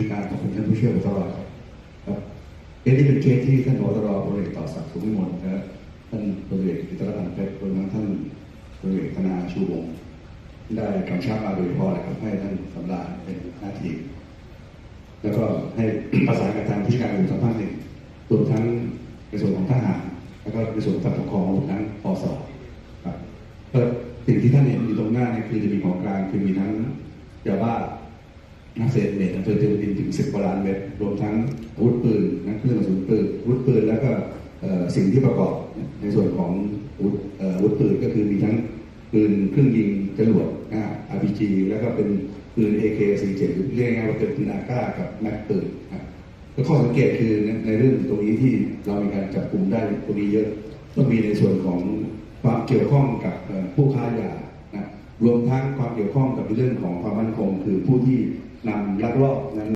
การขอบคุณท่านผู้ช่วยตลอดครับเคสนี้เป็นเคสที่ท่านผอตรพลเอกต่อศักดิ์สุขวิมลและท่านพลเอกอิตรพันธ์เพชรรวมทั้งท่านพลเอกธนาชูวงศ์ได้กำชับมาโดยพาะเลยครับให้ท่านสำราญเป็นหน้าที่แล้วก็ให้ประสานกับทางที่การอุทธรภาคหนึ่งรวมทั้งในส่วนของทหารแล้วก็ในส่วนของฝ่ายปกครองรวมทั้งปสครับก็สิ่งที่ท่านเห็นอยู่ตรงหน้าเนี่ยคือจะมีของกลางคือมีทั้งยาบ้า นักเศษเมตอำเภอเทวดินถึง10กว่าล้านเมตรรวมทั้งอาวุธปืนนักเครื่องกระสุนปืนอาวุธปืนแล้วก็สิ่งที่ประกอบในส่วนของอาวุธปืนก็คือมีทั้งปืนเครื่องยิงจรวดนะ RPG แล้วก็เป็นปืน AK47 หรือเรียกง่ายๆว่าเป็นปืนอาก้ากับแม็กปืนนะแล้วข้อสังเกตคือในเรื่องตรงนี้ที่เรามีการจับกลุ่มได้ตรงนี้เยอะก็มีในส่วนของความเกี่ยวข้องกับผู้ค้ายา รวมทั้งความเกี่ยวข้องกับเรื่องของความมั่นคงคือผู้ที่นำลักลอบนั้น